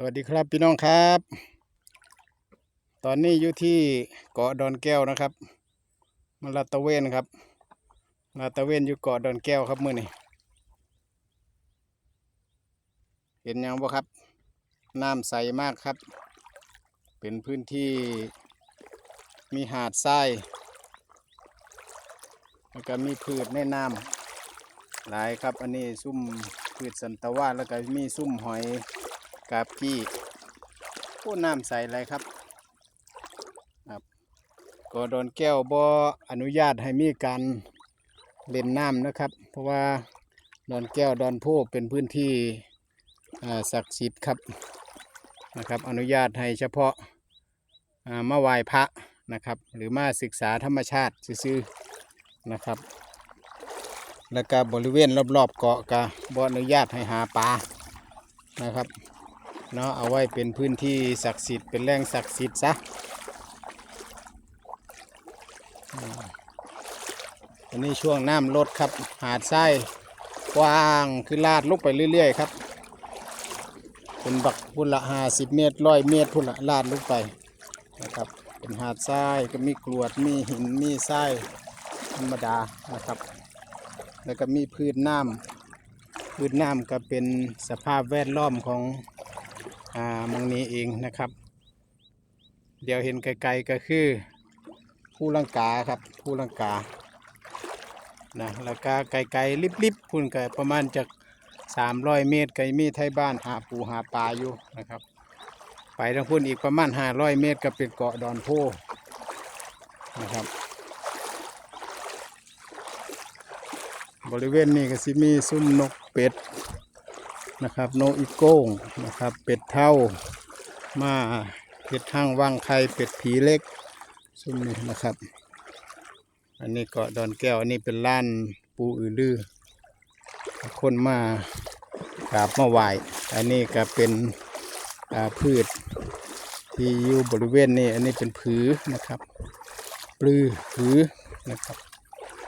สวัสดีครับพี่น้องครับ ตอนนี้อยู่ที่เกาะดอนแก้วนะครับมาลาตะเวนครับลาตะเวนอยู่เกาะดอนแก้วครับมื่อนี้เห็นยังบ่ครับน้ำใสมากครับ เป็นพื้นที่มีหาดทรายแล้วก็มีพืชในน้ำหลายครับ อันนี้ซุ่มพืชสันตะวันแล้วก็มีซุ่มหอย กาบกี้ผู้น้ำใสอะไรครับครับก็โดนแก้วบ่อนุญาตให้มีการเล่นน้ำนะครับ เพราะว่าดอนแก้วดอนโพเป็นพื้นที่ศักดิ์สิทธิ์ครับนะครับ อนุญาตให้เฉพาะามาไหว้พระนะครับ หรือมาศึกษาธรรมชาติซื่อนะครับ แล้วก็บริเวณรอบๆเกาะก็บ่อนุญาตให้หาปลานะครับ เนาะเอาไว้เป็นพื้นที่ศักดิ์สิทธิ์เป็นแหล่งศักดิ์สิทธิ์ซะอันนี้ช่วงน้ำลดครับ หาดทรายกว้างคือลาดลงไปเรื่อยๆครับเป็นบักพุ่นละห้าสิบเมตรร้อยเมตรพุ่นละลาดลงไปนะครับ เป็นหาดทรายก็มีกรวดมีหินมีทรายธรรมดานะครับ แล้วก็มีพืชน้ำพืชน้ำก็เป็นสภาพแวดล้อมของ อ่ามองนี้เองนะครับ เดี๋ยวเห็นไกลๆก็คือผู้ลังกาครับผู้ลังกานะแล้วก็ไกลๆลิบๆพุ่นก็ประมาณจาก300 เมตรไกลมีไทยบ้านหาปูหาปลาอยู่นะครับ ไปทางพุ่นอีกประมาณ 500 เมตรก็เป็นเกาะดอนโพนะครับ บริเวณนี้ก็สิมีซุ้มนกเป็ด นะครับโนอีโก้งนะครับ เป็ดเท่ามาเป็ดห้างว่างไข่เป็ดผีเล็กซุ่มนี้นะครับ อันนี้เกาะดอนแก้วอันนี้เป็นล้านปูอือลือคนมากราบมาไหวอันนี้ก็เป็นพืชที่อยู่บริเวณนี้อันนี้เป็นผือนะครับปลือผือนะครับ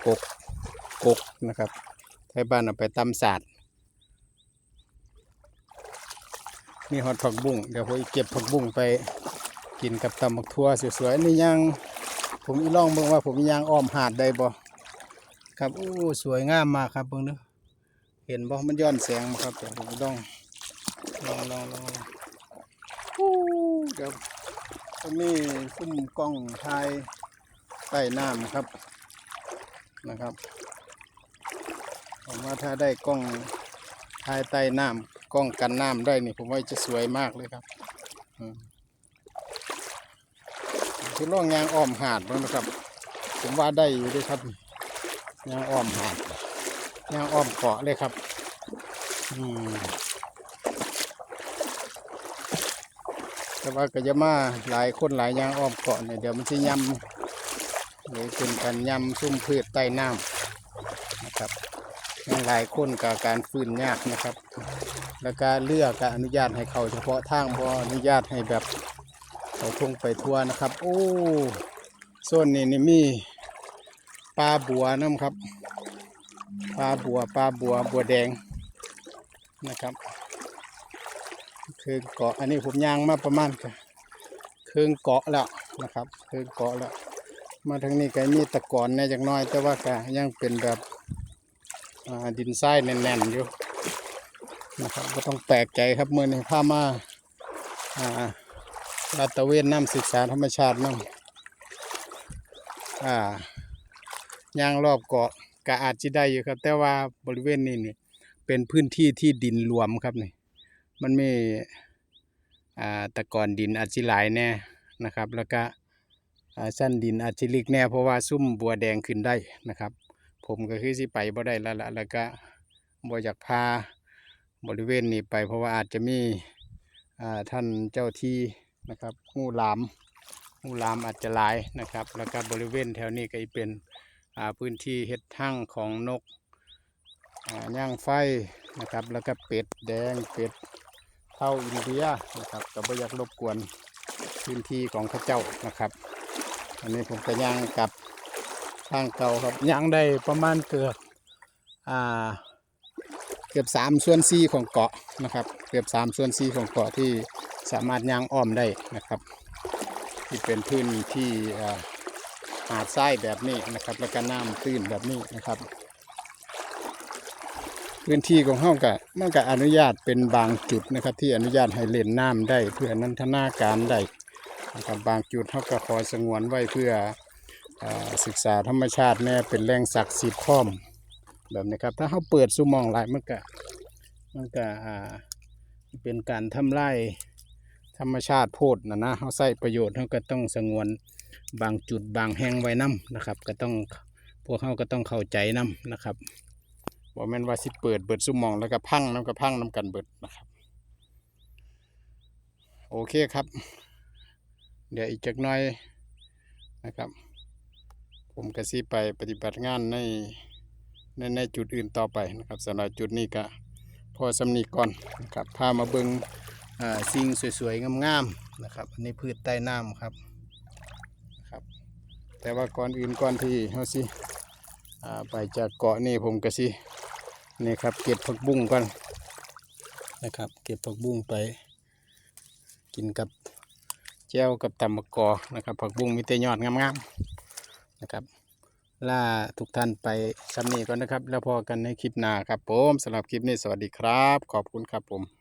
กกกกนะครับไทยบ้านเอาไปตำศาสตร์ มีฮอตผักบุ้งเดี๋ยวผมเก็บผักบุ้งไปกินกับตำบักทั่วสวยๆนี่ยังผมอีลองเบิ่งว่าผมยางอ้อมหาดได้บ่ครับอู้สวยงามมากครับเบิ่งเด้อเห็นบ่มันย้อนแสงบ่ครับเดี๋ยวผมลองลองลองลองลองอู้เดี๋ยวก็มีซุ้มกล้องถ่ายใต้น้ำครับนะครับผมว่าถ้าได้กล้องถ่ายใต้น้ำ กล้องกันน้ำได้นี่ผมว่าจะสวยมากเลยครับอืมคือล่องยางอ้อมหาดบ้งนะครับ ผมว่าได้อยู่ด้วยครับยางอ้อมหาดยางอ้อมเกาะเลยครับอืมแต่ว่าก็จะมาหลายคนหลายยางอ้อมเกาะเนี่ยเดี๋ยวมันจะยำหรือเป็นการยำซุ่มพืชใต้น้ำนะครับหลายคนกับการฟื้นยากนะครับ แล้วก็เลือกการอนุญาตให้เขาเฉพาะทางบ่อนุญาตให้แบบเขาทุ่งไปทั่วนะครับ โอ้โซนนี้นี่มีปลาบัวน้ำครับปลาบัวปลาบัวบัวแดงนะครับคือเกาะอันนี้ผมย่างมาประมาณครึ่งเกาะแล้วนะครับครึ่งเกาะแล้ว มาทางนี้ก็มีตะกอนในจากน้อย แต่ว่าก็ยังเป็นแบบดินทรายแน่นๆอยู่ นะครับก็ต้องแปลกใจครับเมื่อนี้พามาอ่าลาตะเวนน้ำศึกษาธรรมชาติน้ำอ่าย่างรอบเกาะก็อาจจะได้อยู่ครับ แต่ว่าบริเวณนี้นี่เป็นพื้นที่ที่ดินรวมครับนี่มันไม่อ่าตะกอนดินอาจจะหลายแน่นะครับ แล้วก็สั้นดินอาจจะลึกแน่เพราะว่าซุ่มบัวแดงขึ้นได้นะครับ ผมก็คือสิไปบ่ได้ล้วละแล้วก็บ่อยากพา บริเวณนี้ไปเพราะว่าอาจจะมีท่านเจ้าที่นะครับงูหลามงูหลามอาจจะหลายนะครับ แล้วก็บริเวณแถวนี้ก็เป็นพื้นที่เฮ็ดทั้งของนกย่างไฟนะครับ แล้วก็เป็ดแดงเป็ดเท่าอินเดียนะครับก็บ่อยากรบกวนพื้นที่ของข้าเจ้านะครับ อันนี้ผมก็ย่างกับทางเก่าครับย่างได้ประมาณเกือบอ่า เกือบ3ส่วน4ของเกาะนะครับ เกือบ3ส่วน4ของเกาะที่สามารถย่างอ้อมได้นะครับ ที่เป็นพื้นที่หาดทรายแบบนี้นะครับ แล้วก็น้ำตื้นแบบนี้นะครับ พื้นที่ของเฮาก็มันก็อนุญาตเป็นบางจุดนะครับ ที่อนุญาตให้เล่นน้ำได้ เพื่อนันทนาการได้นะครับบางจุดเฮาก็ขอสงวนไว้เพื่อออศึกษาธรรมชาติแน่เป็นแหล่งศักดิ์สิทธิ์พร้อม แบบนี้ครับ ถ้าเฮาเปิดสุมองหลายมันก็มันก็อ่าเป็นการทำลายธรรมชาติโพดนะนะเฮาใช้ประโยชน์เฮาก็ต้องสงวนบางจุดบางแห่งไว้นํนะครับ ก็ต้องพวกเฮาก็ต้องเข้าใจนํนะครับบ่แม่นว่าสิเปิดเบิดซุมมองแล้วก็พังน้ำก็พังน้ำกันเบิดนะครับ โอเคครับ เดี๋ยวอีกจักน่อยนะครับ ผมก็สิไปปฏิบัติงานใน ในในจุดอื่นต่อไปนะครับสำหรับจุดนี้ก็พอสำนีก่อนนะครับพามาเบิงอ่าสิ่งสวยๆงามๆนะครับอันนี้พืชใต้น้ำครับครับ แต่ว่าก่อนอื่นก่อนที่เฮาสิาไปจากเกาะนี่ผมก็สินี่ครับเก็บผักบุ้งก่อนนะครับ เก็บผักบุ้งไป กินกับแจ้วกับตำมะกอนะครับผักบุ้งมีแต่ยอดงามๆนะครับ ล่าทุกท่านไปสำนีก่อนนะครับ แล้วพอกันในคลิปหน้าครับผมสำหรับคลิปนี้สวัสดีครับ ขอบคุณครับผม